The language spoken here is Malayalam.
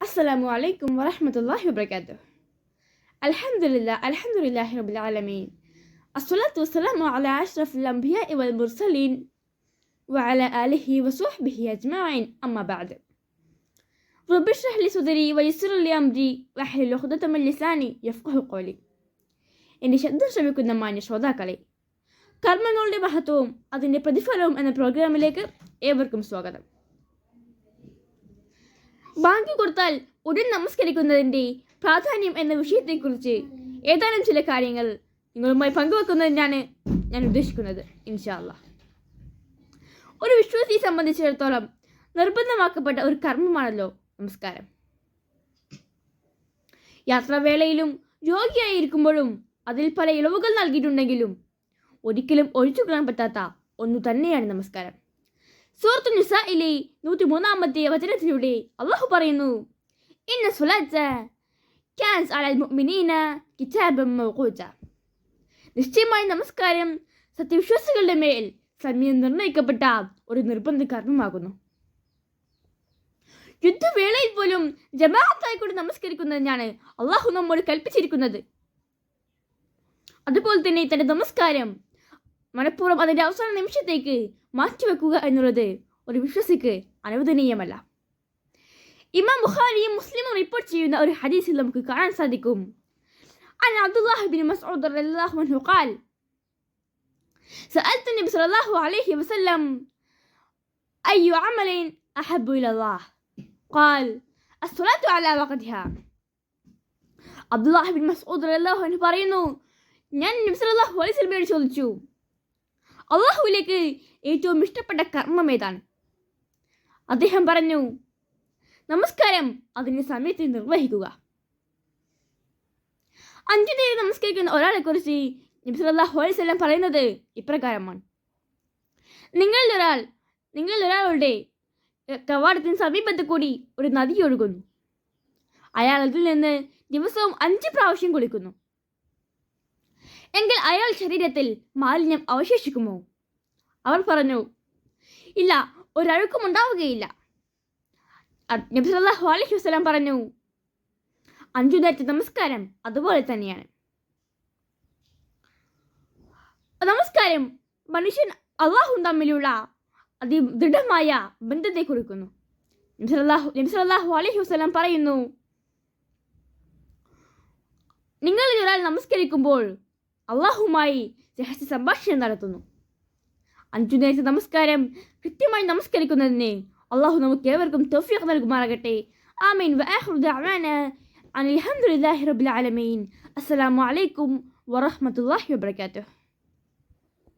السلام عليكم ورحمة الله وبركاته الحمد لله الحمد لله رب العالمين الصلاة والسلام على أشرف الأنبياء والمرسلين وعلى آله وصحبه أجمعين أما بعد رب اشرح لي صدري ويسر لي أمري واحلل عقدة من لساني يفقه قولي എൻ്റെ ശബ്ദം ശ്രമിക്കുന്ന മാന്യ ശ്രോതാക്കളെ കർമ്മങ്ങളുടെ മഹത്വവും അതിൻ്റെ പ്രതിഫലവും എന്ന പ്രോഗ്രാമിലേക്ക് ഏവർക്കും സ്വാഗതം ബാങ്ക് കൊടുത്താൽ ഉടൻ നമസ്കരിക്കുന്നതിന്റെ പ്രാധാന്യം എന്ന വിഷയത്തെക്കുറിച്ച് ഏതാനും ചില കാര്യങ്ങൾ നിങ്ങളുമായി പങ്കുവെക്കുന്നത് ഞാൻ ഞാൻ ഉദ്ദേശിക്കുന്നത് ഇൻഷാല്ല ഒരു വിശ്വാസിയെ സംബന്ധിച്ചിടത്തോളം നിർബന്ധമാക്കപ്പെട്ട ഒരു കർമ്മമാണല്ലോ നമസ്കാരം. യാത്രാവേളയിലും രോഗിയായിരിക്കുമ്പോഴും അതിൽ പല ഇളവുകൾ നൽകിയിട്ടുണ്ടെങ്കിലും ഒരിക്കലും ഒഴിച്ചു ഒഴിച്ചുകൂടാൻ പറ്റാത്ത ഒന്നു തന്നെയാണ് നമസ്കാരം. സൂറത്തു നിസായിലെ നൂറ്റി മൂന്നാമത്തെ വചനത്തിലൂടെ അള്ളാഹു പറയുന്നു. ഇന്ന സുലാത്ത ക്യാൻസ് അലൽ മുഅ്മിനീന കിതാബം നമസ്കാരം സത്യവിശ്വാസികളുടെ മേൽ സമയം നിർണയിക്കപ്പെട്ട ഒരു നിർബന്ധ കർമ്മമാകുന്നു. യുദ്ധവേളയിൽ പോലും ജമാഅത്തായി കൂടി നമസ്കരിക്കുന്നതിനാണ് അള്ളാഹു നമ്മോട് കൽപ്പിച്ചിരിക്കുന്നത്. അതുപോലെ തന്നെ തന്റെ നമസ്കാരം മനഃപൂർവ്വം അതിന്റെ അവസാന നിമിഷത്തേക്ക് മാറ്റിവെക്കുക എന്നുള്ളത് ഒരു വിശ്വസിക്ക് അനുവദനീയമല്ല ഇമാം ബുഖാരിയും മുസ്ലിമും റിപ്പോർട്ട് ചെയ്യുന്ന ഒരു ഹദീസിൽ നമുക്ക് കാണാൻ സാധിക്കും عن عبد الله بن مسعود رضي الله عنه قال سألت النبي صلى الله عليه وسلم أي عمل أحب إلى الله قال الصلاة على وقتها അബ്ദുല്ലാഹ് ബിൻ മസ്ഊദ് റളിയല്ലാഹു അൻഹു പറയുന്നു ഞാൻ നബി സല്ലല്ലാഹു അലൈഹി വസല്ലമയോട് ചോദിച്ചു അള്ളാഹുവിലേക്ക് ഏറ്റവും ഇഷ്ടപ്പെട്ട കർമ്മം ഏതാണ്? അദ്ദേഹം പറഞ്ഞു നമസ്കാരം അതിന്റെ സമയത്ത് നിർവഹിക്കുക. അഞ്ചു നേരം നമസ്കരിക്കുന്ന ഒരാളെ കുറിച്ച് വസല്ലം പറയുന്നത് ഇപ്രകാരമാണ്. നിങ്ങളിൽ ഒരാൾ നിങ്ങളിൽ ഒരാളുടെ കവാടത്തിന് സമീപത്ത് കൂടി ഒരു നദി ഒഴുകുന്നു. അയാൾ അതിൽ നിന്ന് ദിവസവും അഞ്ച് പ്രാവശ്യം കുളിക്കുന്നു. എങ്കിൽ അയാൾ ശരീരത്തിൽ മാലിന്യം അവശേഷിക്കുമോ? അവർ പറഞ്ഞു ഇല്ല ഒരഴുക്കും ഉണ്ടാവുകയില്ല. വസല്ലം പറഞ്ഞു അഞ്ചു നേരത്തെ നമസ്കാരം അതുപോലെ തന്നെയാണ്. നമസ്കാരം മനുഷ്യൻ അള്ളാഹും തമ്മിലുള്ള അതി ദൃഢമായ ബന്ധത്തെ കുറിക്കുന്നു. വസല്ലം പറയുന്നു നിങ്ങൾ ഒരാൾ നമസ്കരിക്കുമ്പോൾ അള്ളാഹുമായി രഹസ്യ സംഭാഷണം നടത്തുന്നു. അഞ്ചു നേരത്തെ നമസ്കാരം കൃത്യമായി നമസ്കരിക്കുന്നതിന് അള്ളാഹു നമുക്ക് ഏവർക്കും തൗഫീഖ് നൽകുമാറാകട്ടെ. ആമീൻ. വആഖിറു ദഅവാന അനിൽ വറഹമത്തല്ലാഹി റബ്ബിൽ